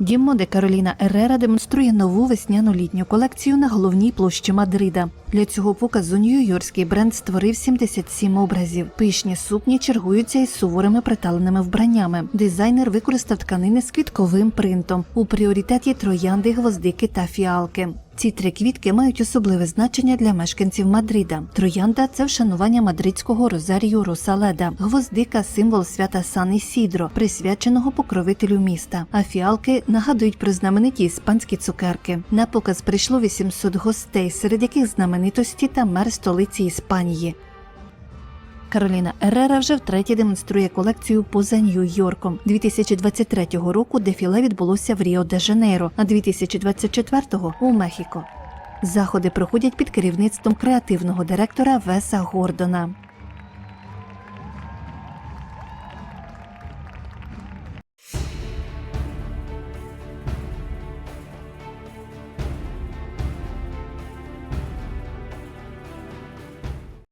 Дім моди Кароліна Ерера демонструє нову весняну літню колекцію на головній площі Мадрида. Для цього показу нью-йоркський бренд створив 77 образів. Пишні сукні чергуються із суворими приталеними вбраннями. Дизайнер використав тканини з квітковим принтом. У пріоритеті троянди, гвоздики та фіалки. Ці три квітки мають особливе значення для мешканців Мадрида. Троянда це вшанування мадридського розарію Росаледа, гвоздика символ свята Сан Ісідро, присвяченого покровителю міста. А фіалки нагадують про знамениті іспанські цукерки. На показ прийшло 800 гостей, серед яких знаменитості та мер столиці Іспанії. Кароліна Ерера вже втретє демонструє колекцію поза Нью-Йорком. 2023 року дефіле відбулося в Ріо де Жанейро, а 2024-го – у Мехіко. Заходи проходять під керівництвом креативного директора Веса Гордона.